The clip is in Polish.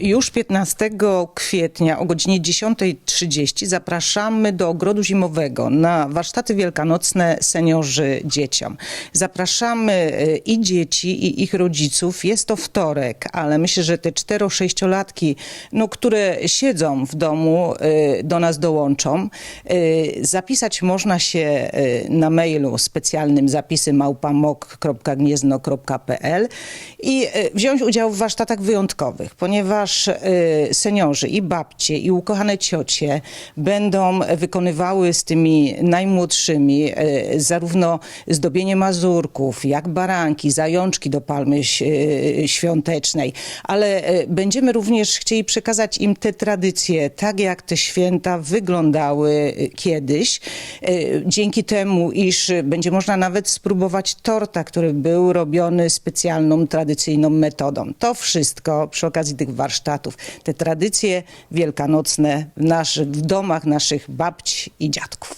Już 15 kwietnia o godzinie 10.30 zapraszamy do ogrodu zimowego na warsztaty wielkanocne seniorzy dzieciom. Zapraszamy e, i dzieci, i ich rodziców. Jest to wtorek, ale myślę, że te 4-6-latki, no, które siedzą w domu, e, do nas dołączą. E, Zapisać można się na mailu specjalnym zapisy małpamok.gniezno.pl i wziąć udział w warsztatach wyjątkowych, ponieważ e, seniorzy i babcie i ukochane ciocie będą wykonywały z tymi najmłodszymi e, zarówno zdobienie mazurków, jak baranki, zajączki do palmy e, świątecznej, ale będziemy również chcieli przekazać im te tradycje, tak jak te święta wyglądały kiedyś. Dzięki temu, iż będzie można nawet spróbować torta, który był robiony specjalną, tradycyjną metodą. To wszystko przy okazji tych warsztatów. Te tradycje wielkanocne w, naszych, w domach naszych babci i dziadków.